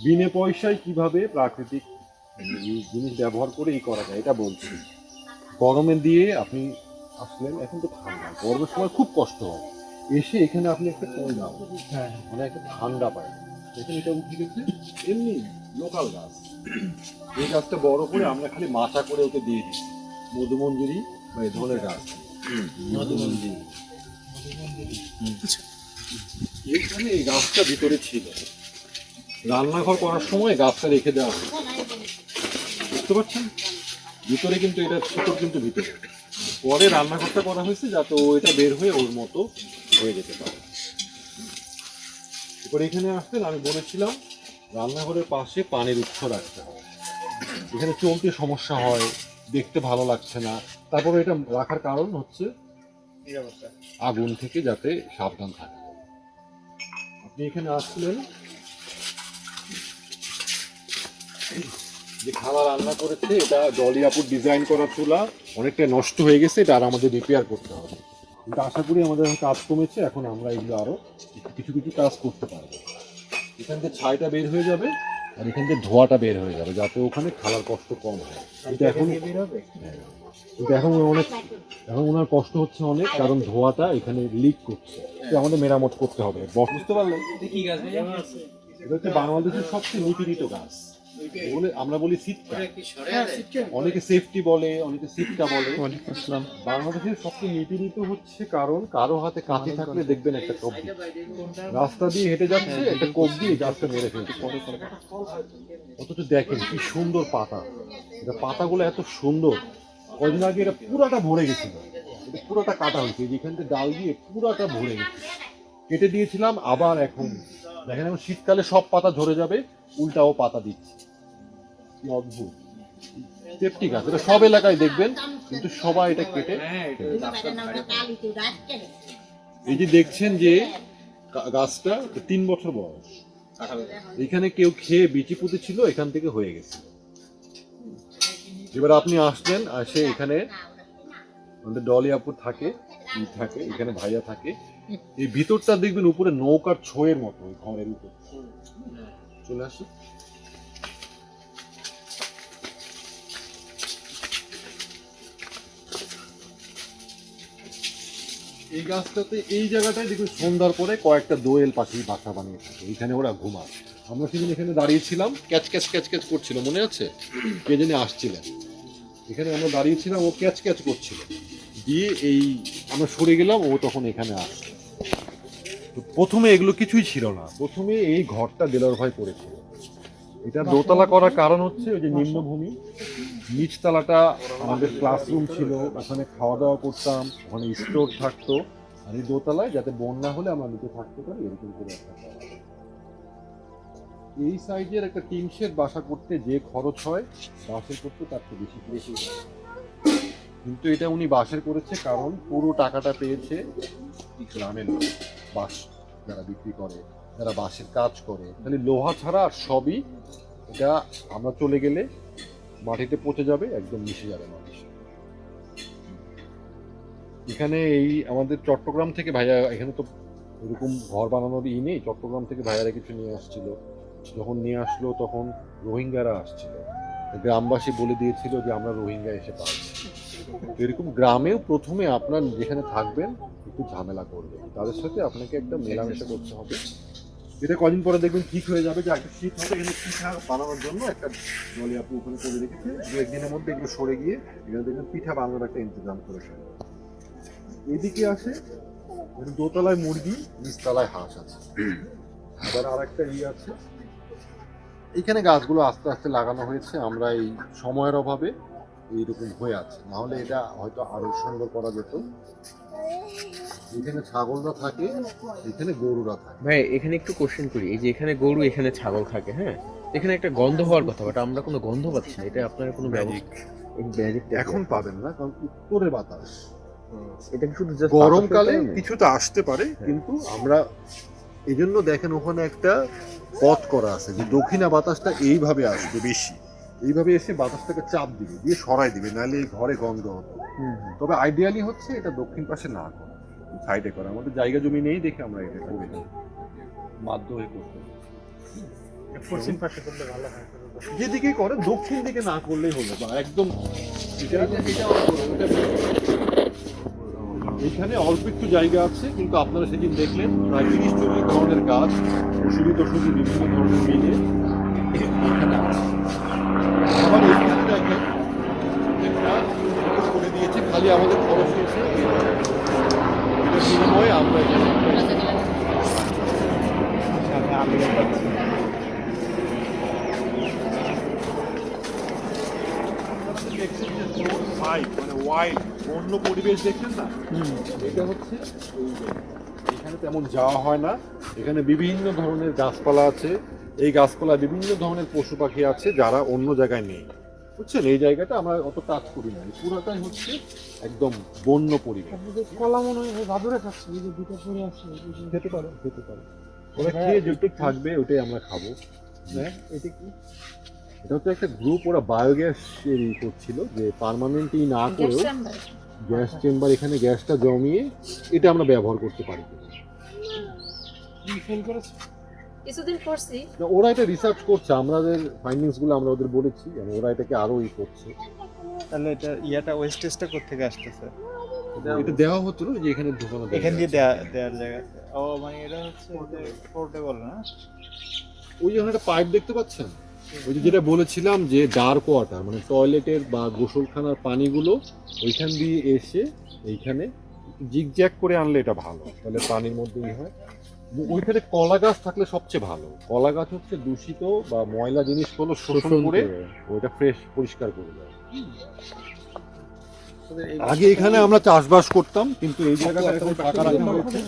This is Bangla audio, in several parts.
বিনে পয়সায় কীভাবে প্রাকৃতিক জিনিস ব্যবহার করে এই করা যায় এটা বলছি। গরমে দিয়ে আপনি আসলেন এখন তো ঠান্ডা। গরমের সময় খুব কষ্ট হয়। এসে এখানে আপনি একটা কোল দাও। হ্যাঁ। মানে একটা ঠান্ডা পায়। দেখেন এটা উঠে গেছে। এমনি লোকাল গাছ। এই গাছটা বড় করে আমরা খালি মাথা করে ওকে দিয়ে দিই। মধুমঞ্জুরি বা এই ধরনের গাছ। মধুমঞ্জুরি। এইখানে এই গাছটা ভিতরে ছিল। রান্নাঘর করার সময় গাছটা রেখে দেওয়া হয়। বুঝতে পারছেন? ভিতরে কিন্তু এটা শিকড় কিন্তু ভিতরে। পরে রান্নাঘরটা করা হয়েছে যাতে ও এটা বের হয়ে ওর মতো হয়ে যেতে পারে। এরপর এখানে আসতেন আমি বলেছিলাম রান্নাঘরের পাশে পানির উৎস রাখতে হবে। এখানে চলতে সমস্যা হয় দেখতে ভালো লাগছে না। তারপরে এটা রাখার কারণ হচ্ছে আগুন থেকে যাতে সাবধান থাকে। আপনি এখানে আসলেন যে খাবার রান্না করেছে এটা ডলি আপুর ডিজাইন করা চুলা অনেকটা নষ্ট হয়ে গেছে এটা আর আমাদের রিপেয়ার করতে হবে। কিন্তু আশা করি আমাদের কাজ কমেছে এখন আমরা এগুলো আরও কিছু কিছু কাজ করতে পারব। এখান থেকে ছাইটা বের হয়ে যাবে আর এখান থেকে ধোয়াটা বের হয়ে যাবে যাতে ওখানে খালার কষ্ট কম হয়। কিন্তু এখন কিন্তু এখন অনেক এখন ওনার কষ্ট হচ্ছে অনেক কারণ ধোঁয়াটা এখানে লিক করছে। তো আমাদের মেরামত করতে হবে। বুঝতে পারলেন? কি গাছ এটা হচ্ছে বাংলাদেশের সবচেয়ে নিপীড়িত গাছ। বলে আমরা বলি সিটকা। হ্যাঁ অনেকে সেফটি বলে অনেকে সিটকা বলে। ওয়ালাইকুম বাংলাদেশের সবচেয়ে নিপীড়িত হচ্ছে কারণ কারও হাতে কাঠি থাকলে দেখবেন একটা দিচ্ছে। রাস্তা দিয়ে হেঁটে যাচ্ছে একটা কোপ দিয়ে গাছটা মেরে ফেলছে। অথচ দেখেন কি সুন্দর পাতা। এটা পাতাগুলো এত সুন্দর। কদিন আগে এটা পুরাটা ভরে গেছিল। এটা পুরোটা কাটা হয়েছে। যেখান থেকে ডাল দিয়ে পুরাটা ভরে গেছে। কেটে দিয়েছিলাম আবার এখন দেখেন এখন শীতকালে সব পাতা ঝরে যাবে। উল্টাও পাতা দিচ্ছে। কি অদ্ভুত। সেফটি গাছ এটা সব এলাকায় দেখবেন, কিন্তু সবাই এটা কেটে এই যে দেখছেন যে গাছটা তিন বছর বয়স। এখানে কেউ খেয়ে বিচি পুঁতে ছিল, এখান থেকে হয়ে গেছে। এবার আপনি আসলেন, আসে এখানে আমাদের ডলি আপুর থাকে থাকে, এখানে ভাইয়া থাকে। এই ভিতরটা দেখবেন উপরে নৌকার ছোঁয়ের মতো ঘরের উপর। চলে আসি। এই গাছটাতে এই জায়গাটায় দেখুন সন্ধ্যার পরে কয়েকটা দোয়েল পাখি বাসা বানিয়ে থাকে এখানে ওরা ঘুমায়। আমরা সেদিন এখানে দাঁড়িয়েছিলাম ক্যাচ ক্যাচ ক্যাচ ক্যাচ করছিল মনে আছে? কে জানি আসছিলেন। এখানে আমরা দাঁড়িয়েছিলাম ও ক্যাচ ক্যাচ করছিল। দিয়ে এই আমরা সরে গেলাম ও তখন এখানে আসছে। তো প্রথমে এগুলো কিছুই ছিল না। প্রথমে এই ঘরটা দেলোর ভাই করেছিল। এটা দোতলা করার কারণ হচ্ছে ওই যে নিম্নভূমি। নিচতলাটা আমাদের ক্লাসরুম ছিল, ওখানে খাওয়া দাওয়া করতাম, ওখানে স্টোর থাকতো। আর এই দোতলায় যাতে বন্যা হলে আমরা নিচে থাকতে পারি, এরকম করে এই সাইজের একটা টিন শেড বাসা করতে যে খরচ হয়, বাসের করতে তার চেয়ে বেশি বেশি কিন্তু এটা উনি বাসের করেছে কারণ পুরো টাকাটা পেয়েছে গ্রামের লোক। বাস যারা বিক্রি করে, যারা বাঁশের কাজ করে তাহলে লোহা ছাড়া আর সবই এটা আমরা চলে গেলে মাটিতে পচে যাবে, একদম মিশে যাবে মানুষ এখানে এই আমাদের চট্টগ্রাম থেকে ভাইয়া, এখানে তো এরকম ঘর বানানোর ই নেই, চট্টগ্রাম থেকে ভাইয়ারা কিছু নিয়ে আসছিল। যখন নিয়ে আসলো, তখন রোহিঙ্গারা আসছিল। গ্রামবাসী বলে দিয়েছিল যে, আমরা রোহিঙ্গা এসে পাচ্ছি এরকম গ্রামেও প্রথমে আপনার যেখানে থাকবেন একটু ঝামেলা করবে। তাদের সাথে আপনাকে একটা মেলামেশা করতে হবে। এটা কদিন পরে দেখবেন ঠিক হয়ে যাবে যে একটা শীত হবে এখানে পিঠা বানানোর জন্য একটা জলি আপু ওখানে করে রেখেছে। দু একদিনের মধ্যে এগুলো সরে গিয়ে এখানে দেখবেন পিঠা বানানোর একটা ইন্তজাম করে ফেলবে এদিকে আসে এখানে দোতলায় মুরগি নিচতলায় হাঁস আছে। আবার আর একটা ইয়ে আছে। এখানে গাছগুলো আস্তে আস্তে লাগানো হয়েছে আমরা এই সময়ের অভাবে এইরকম হয়ে আছে। নাহলে এটা হয়তো আরও সুন্দর করা যেত। এখানে ছাগলরা থাকে এখানে গরুরা থাকে। ভাই এখানে একটু কোশ্চেন করি। এই যে এখানে গরু এখানে ছাগল থাকে হ্যাঁ? এখানে একটা গন্ধ হওয়ার কথা বাট আমরা কোনো গন্ধ পাচ্ছি না। এটা আপনার কোনো ব্যবস্থা? এখন পাবেন না কারণ উত্তরে বাতাস। এটা শুধু গরমকালে কিছুটা আসতে পারে কিন্তু আমরা এই জন্য দেখেন ওখানে একটা পথ করা আছে যে দক্ষিণা বাতাসটা এইভাবে আসবে বেশি। এইভাবে এসে বাতাসটাকে চাপ দিবে দিয়ে সরাই দিবে নাহলে এই ঘরে গন্ধ হতো। তবে আইডিয়ালি হচ্ছে এটা দক্ষিণ পাশে না করা। সাইডে করা। আমাদের জায়গা জমি নেই দেখে আমরা এটা করি বাধ্য হয়ে করতে। পশ্চিম পাশে করলে ভালো হয়। যেদিকে করে দক্ষিণ দিকে না করলেই হলো বা একদম এখানে অল্প একটু জায়গা আছে কিন্তু আপনারা সেদিন দেখলেন প্রায় তিরিশ চল্লিশ ধরনের গাছ ওষুধি টষুধি বিভিন্ন ধরনের মিলে এখানে আছে। আবার এইখানে দেখেন করে দিয়েছে খালি আমাদের খরচ হয়েছে এটা বিনিময়ে আমরা এখানে সামনে আমি পাচ্ছি দেখছেন যে জোন ফাইভ ওয়াইড বন্য পরিবেশ দেখছেন না? এটা হচ্ছে এখানে তেমন যাওয়া হয় না। এখানে বিভিন্ন ধরনের গাছপালা আছে। এই গাছপালা বিভিন্ন ধরনের পশু পাখি আছে যারা অন্য জায়গায় নেই। বুঝছেন? এই জায়গাটা আমরা অত কাজ করি না। পুরোটাই হচ্ছে একদম বন্য পরিবেশ। কলা মনে হয় ভাদুরে খাচ্ছে এই যে দুটো পরে আসছে খেতে পারো খেতে পারো। ওরা খেয়ে যেটুক থাকবে ওটাই আমরা খাব। হ্যাঁ এটা কি? এটা হচ্ছে একটা গ্রুপ ওরা বায়োগ্যাস এর ই করছিল যে পার্মানেন্টই না করেও গ্যাস চেম্বার এখানে গ্যাসটা জমিয়ে এটা আমরা ব্যবহার করতে পারি। ফোন করেছে? কিছুদিন করছি। না, ওরা এটা রিসার্চ করছে আমাদের ফাইন্ডিংসগুলো আমরা ওদের বলেছি এবং ওরা এটাকে আরও ই করছে। তাহলে এটা ইয়াটা ওয়েস্টেজটা কোথেকে আসতেছে? এটা দেওয়া হতো যে এখানে ঢোকানো। এখান দিয়ে দেয়া দেওয়ার জায়গা। ও মানে এটা হচ্ছে পোর্টেবল না? ওই যে ওখানে একটা পাইপ দেখতে পাচ্ছেন? ওই যে যেটা বলেছিলাম যে ডার্ক ওয়াটার মানে টয়লেটের বা গোসলখানার পানিগুলো ওইখান দিয়ে এসে এইখানে জিগজ্যাগ করে আনলে এটা ভালো। তাহলে পানির মধ্যেই হয়। ওইখানে কলা গাছ থাকলে সবচেয়ে ভালো। কলা গাছ হচ্ছে দূষিত বা ময়লা জিনিসগুলো শোষণ করে। ওইটা ফ্রেশ পরিষ্কার করে দেয়। আগে এখানে আমরা চাষবাস করতাম কিন্তু এই জায়গাটা এখন ফাঁকা রাখা হয়েছে।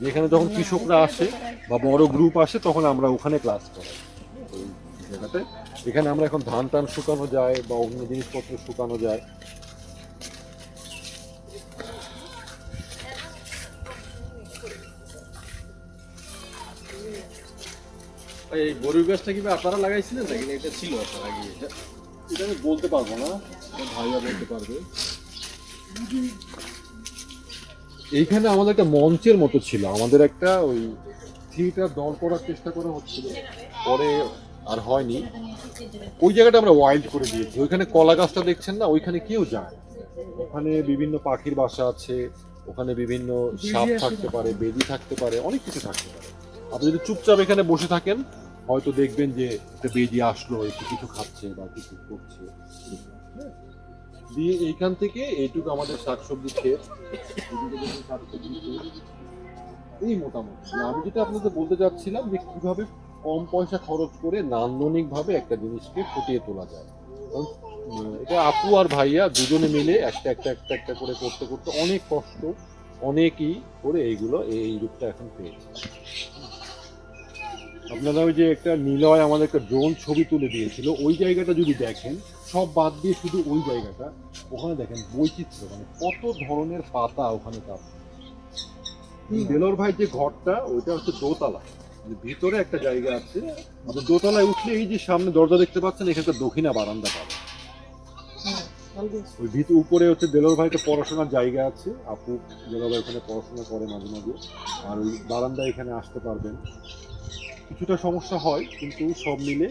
যেখানে যখন কৃষকরা আসে বা বড় গ্রুপ আসে তখন আমরা ওখানে ক্লাস করাই। ওই জায়গাতে। এখানে আমরা এখন ধান টান শুকানো যায় বা অন্য জিনিসপত্র শুকানো যায়। এই গরুর গাছটা কি আপনারা লাগাইছিলেন নাকি? এটা ছিল আপনার আগে এটা। আমি বলতে পারব না ভাইয়া বলতে পারবে। এইখানে আমাদের একটা মঞ্চের মতো ছিল। আমাদের একটা ওই থিয়েটার দল করার চেষ্টা করা হচ্ছিল পরে আর হয়নি। ওই জায়গাটা আমরা ওয়াইল্ড করে দিয়েছি। ওইখানে কলা গাছটা দেখছেন না? ওইখানে কেউ যায় ওখানে বিভিন্ন পাখির বাসা আছে ওখানে বিভিন্ন সাপ থাকতে পারে বেদি থাকতে পারে অনেক কিছু থাকতে পারে। আপনি যদি চুপচাপ এখানে বসে থাকেন হয়তো দেখবেন যে একটা বেদি আসলো একটু কিছু খাচ্ছে বা কিছু করছে। দিয়ে এইখান থেকে এইটুকু আমাদের শাকসবজি ক্ষেত এই মোটামুটি মানে আমি যেটা আপনাদের বলতে চাচ্ছিলাম যে, কীভাবে কম পয়সা খরচ করে নান্দনিকভাবে একটা জিনিসকে ফুটিয়ে তোলা যায়। এটা আপু আর ভাইয়া দুজনে মিলে একটা একটা একটা একটা করে করতে করতে অনেক কষ্ট, অনেকই করে এইগুলো, এই রূপটা এখন পেয়েছে আপনারা ওই যে একটা নিলয় আমাদের একটা ড্রোন ছবি তুলে দিয়েছিল, ওই জায়গাটা যদি দেখেন, সব বাদ দিয়ে শুধু ওই জায়গাটা, ওখানে দেখেন বৈচিত্র্য মানে কত ধরনের পাতা ওখানে তাপ বেলোর ভাই যে ঘরটা ওইটা হচ্ছে দোতলা। মানে ভিতরে একটা জায়গা আছে আপনি দোতলায় উঠলে এই যে সামনে দরজা দেখতে পাচ্ছেন এখানে একটা দক্ষিণা বারান্দা পাবেন। ওই ভিতর উপরে হচ্ছে দেলোর ভাইটা পড়াশোনার জায়গা আছে। আপু দেলোর ভাই ওখানে পড়াশোনা করে মাঝে মাঝে। আর ওই বারান্দা এখানে আসতে পারবেন। কিছুটা সমস্যা হয় কিন্তু সব মিলে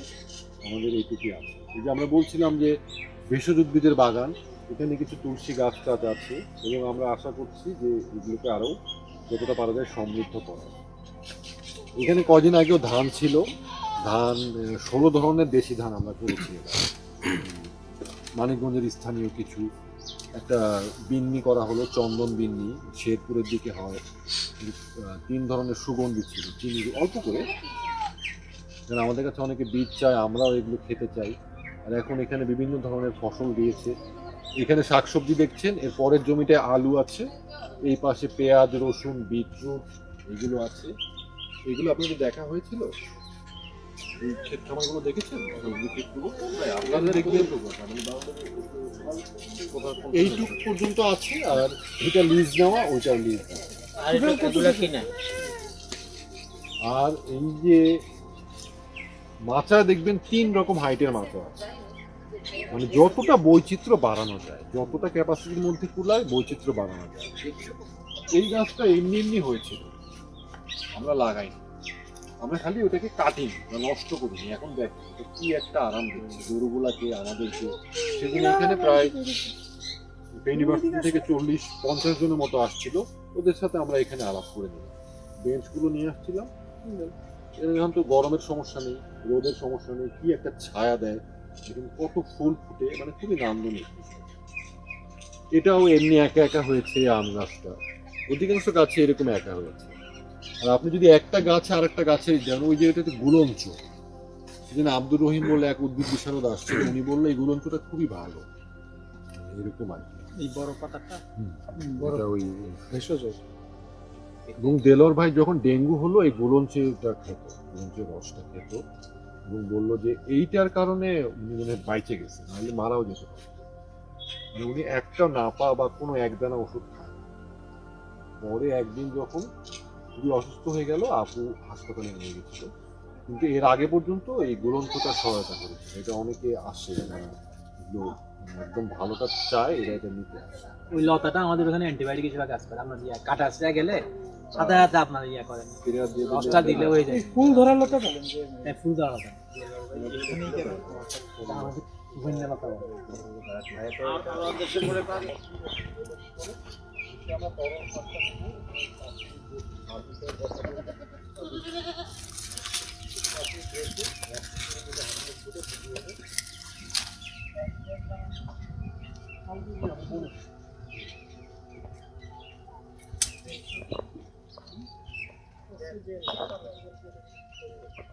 আমাদের এইটুকুই আছে। এই যে আমরা বলছিলাম যে ভেষজ উদ্ভিদের বাগান এখানে কিছু তুলসী গাছ টাছ আছে এবং আমরা আশা করছি যে এগুলোকে আরও যতটা পারা যায় সমৃদ্ধ করা। এখানে কদিন আগেও ধান ছিল। ধান ষোলো ধরনের দেশি ধান আমরা করেছি মানিকগঞ্জের স্থানীয় কিছু। একটা বিন্নি করা হলো, চন্দন বিন্নি। শেরপুরের দিকে হয়। তিন ধরনের সুগন্ধি ছিল, চিনি অল্প করে। কারণ আমাদের কাছে অনেকে বীজ চায়, আমরাও এগুলো খেতে চাই। আর এখন এখানে বিভিন্ন ধরনের ফসল দিয়েছে। এখানে শাকসবজি দেখছেন, এর পরের জমিটায় আলু আছে। এই পাশে পেঁয়াজ রসুন বিটরুট এগুলো আছে। এগুলো আপনাদের দেখা হয়েছিল? এই ক্ষেত খামারগুলো দেখেছেন ক্ষেতগুলো আপনাদের এইটুক পর্যন্ত আছে আর এটা লিজ নেওয়া ওইটাও লিজ নেওয়া। আর এই যে মাচা দেখবেন তিন রকম হাইটের মাচা আছে। মানে যতটা বৈচিত্র্য বাড়ানো যায়, যতটা ক্যাপাসিটির মধ্যে কুলায়, বৈচিত্র্য বাড়ানো যায়। এই গাছটা এমনি এমনি হয়েছিল। আমরা লাগাইনি। আমরা খালি ওটাকে কাটি বা নষ্ট করিনি। এখন দেখ কি একটা আরাম দিচ্ছে। গরুগুলাকে, আমাদেরকে। সেদিন এখানে প্রায় ইউনিভার্সিটি থেকে চল্লিশ, পঞ্চাশ জনের মতো আসছিল। ওদের সাথে আমরা এখানে আলাপ করে নিলাম। বেঞ্চগুলো নিয়ে আসছিলাম। এখন তো গরমের সমস্যা নেই, রোদের সমস্যা নেই, কি একটা ছায়া দেয়। এখানে কত ফুল ফুটে মানে খুবই নান্দনিক। এটাও এমনি একা একা হয়েছে আম গাছটা। অধিকাংশ গাছে এরকম একা হয়েছে। আর আপনি যদি একটা গাছে আর একটা গাছে যান ওই যে এটাতে গুলঞ্চ। সেদিন আব্দুর রহিম বলে এক উদ্ভিদ বিশারদ আসছে উনি বললে এই গুলঞ্চটা খুবই ভালো। এরকম আর কি। এই বড় পাতাটা? এটা ওই ভেষজ। এবং দেলোর ভাই যখন ডেঙ্গু হলো এই গুলঞ্চেটা খেত গুলঞ্চের রসটা খেত। এবং বলল যে এইটার কারণে উনি মানে বাইচে গেছে, নাহলে মারাও যেতে। মানে উনি একটা নাপা বা কোনো একদানা ওষুধ খান পরে একদিন যখন খুবই অসুস্থ হয়ে গেল, আপু হাসপাতালে নিয়ে গেছিল। কিন্তু এর আগে পর্যন্ত এই গুলঞ্চটা সহায়তা করেছে। এটা অনেকে আসে এগুলো একদম ভালোটা চায়, এরা এটা নিতে আসে। ওই লতাটা আমাদের ওখানে অ্যান্টিবায়োটিক হিসেবে কাজ করে। আমরা কাটা গেলে সাথে সাথে আপনার ইয়া করেন। দশটা দিলে হয়ে যায়। ফুল ধরার লোকটা হ্যাঁ ফুল ধরা লোকটা। Thank you. 世界上的。一个